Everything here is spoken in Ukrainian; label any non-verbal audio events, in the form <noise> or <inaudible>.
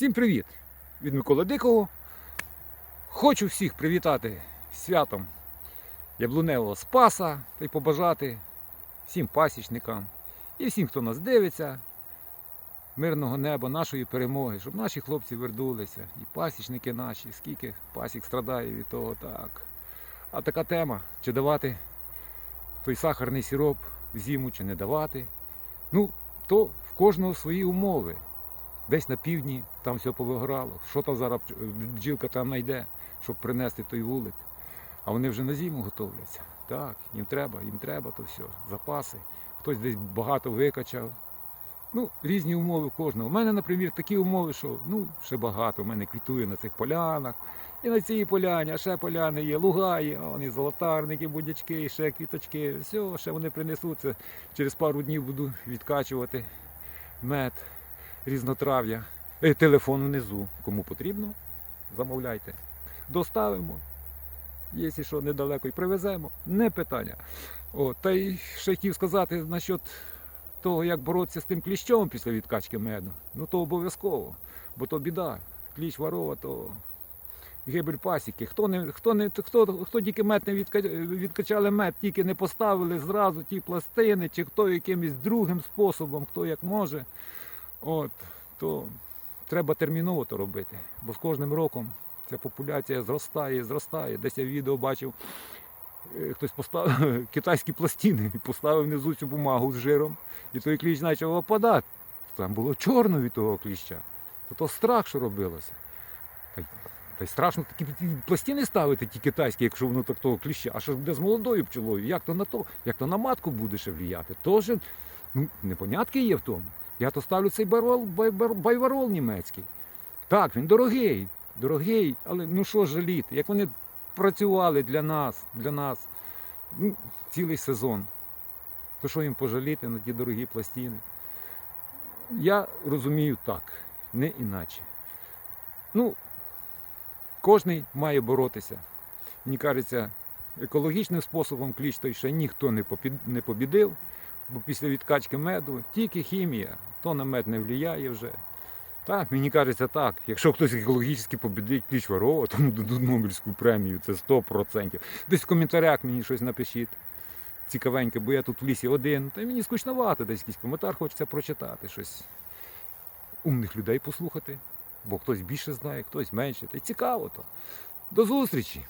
Всім привіт! Від Миколи Дикого. Хочу всіх привітати святом Яблуневого Спаса та й побажати всім пасічникам і всім, хто нас дивиться, мирного неба, нашої перемоги, щоб наші хлопці вернулися, і пасічники наші, скільки пасік страдає від того так. А така тема, чи давати той сахарний сироп в зиму, чи не давати. Ну, то в кожного свої умови. Десь на півдні там все повигорало. Що там зараз бджілка там знайде, щоб принести той вулик. А вони вже на зиму готовляться. Так, їм треба, їм треба то все, запаси. Хтось десь багато викачав. Ну, різні умови кожного. У мене, наприклад, такі умови, що ну, ще багато. У мене квітує на цих полянах. І на цій поляні, а ще поляни є, луга є, а вони золотарники, будячки, ще квіточки. Все, ще вони принесуться. Через пару днів буду відкачувати мед різнотрав'я. Е, Телефон внизу. Кому потрібно, замовляйте. Доставимо. Якщо що недалеко і привеземо, не питання. О, та й ще хотів сказати насчет того, як боротися з тим кліщом після відкачки меду. Ну то обов'язково, бо то біда. Кліщ ворова, то гибель пасіки. Хто не, хто не, хто, хто тільки мед не відка, відкачали мед, тільки не поставили зразу ті пластини, чи хто якимось другим способом, хто як може. От, то треба терміново то робити, бо з кожним роком ця популяція зростає, зростає. Десь я відео бачив, е, хтось поставив <laughs> китайські пластини і поставив внизу цю бумагу з жиром, і той кліщ почав опадати. Там було чорно від того кліща. То, то страх, що робилося. Та, та й страшно такі пластини ставити, ті китайські, якщо воно так того кліща. А що ж буде з молодою пчелою? Як то на то? Як то на матку буде ще вліяти? Тоже ну, непонятки є в тому. Я то ставлю цей барол, бай- бар- байварол німецький. Так, він дорогий, дорогий, але ну що жаліти, як вони працювали для нас, для нас ну, цілий сезон. То що їм пожаліти на ті дорогі пластини? Я розумію так, не іначе. Ну, кожний має боротися. Мені кажеться, екологічним способом кліч той ще ніхто не побідив, бо після відкачки меду тільки хімія, то на мед не впливає вже. Так, мені кажеться так. Якщо хтось екологічно побідить кліч ворова, то дадуть Нобелівську премію, це 100%. Десь в коментарях мені щось напишіть. Цікавеньке, бо я тут в лісі один, та мені скучновато десь якийсь коментар хочеться прочитати щось. Умних людей послухати, бо хтось більше знає, хтось менше. Та й цікаво то. До зустрічі!